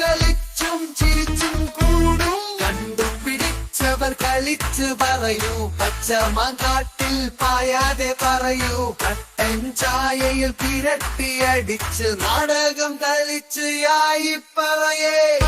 കളിച്ചും ചിരിച്ചും കൂടും. കണ്ടും പിടിച്ചവർ കളിച്ച് പറയൂ. പച്ചമകാട്ടിൽ പായാതെ പറയൂ. കട്ടൻ ചായയിൽ തിരട്ടിയടിച്ച് നാടകം കളിച്ച് ആയി പറയേ.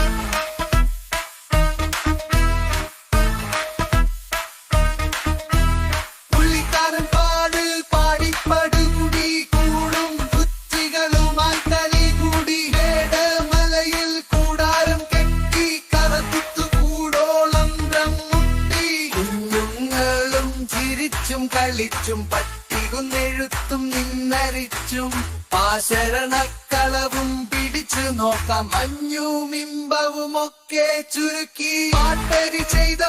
ചിരിച്ചും കളിച്ചും പട്ടികുന്നെഴുത്തും നിന്നരിച്ചും പാശരണക്കളവും പിടിച്ചു നോക്കാം. മഞ്ഞും ഇമ്പവും ഒക്കെ ചുരുക്കി പാട്ടരി ചെയ്ത